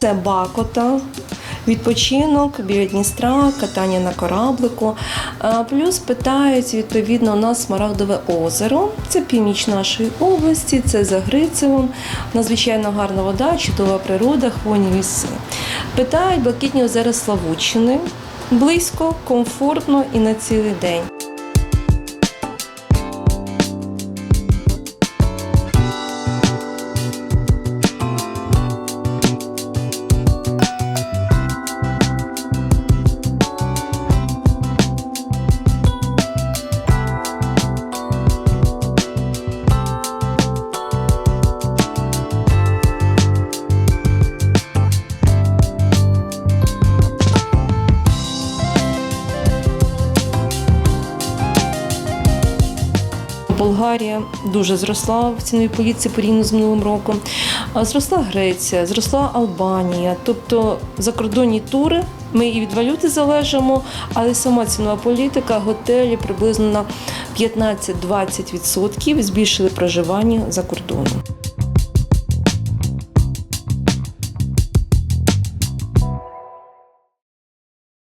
Це Бакота, відпочинок біля Дністра, катання на кораблику. Плюс питають відповідно у нас Смарагдове озеро. Це північ нашої області, це за Грицевом. Надзвичайно гарна вода, чудова природа, хвойні ліси. Питають блакитні озера Славутчини. Близько, комфортно і на цілий день. Болгарія дуже зросла в ціновій політиці порівняно з минулим роком. Зросла Греція, зросла Албанія. Тобто закордонні тури. Ми і від валюти залежимо, але сама цінова політика, готелі приблизно на 15-20% збільшили проживання за кордоном.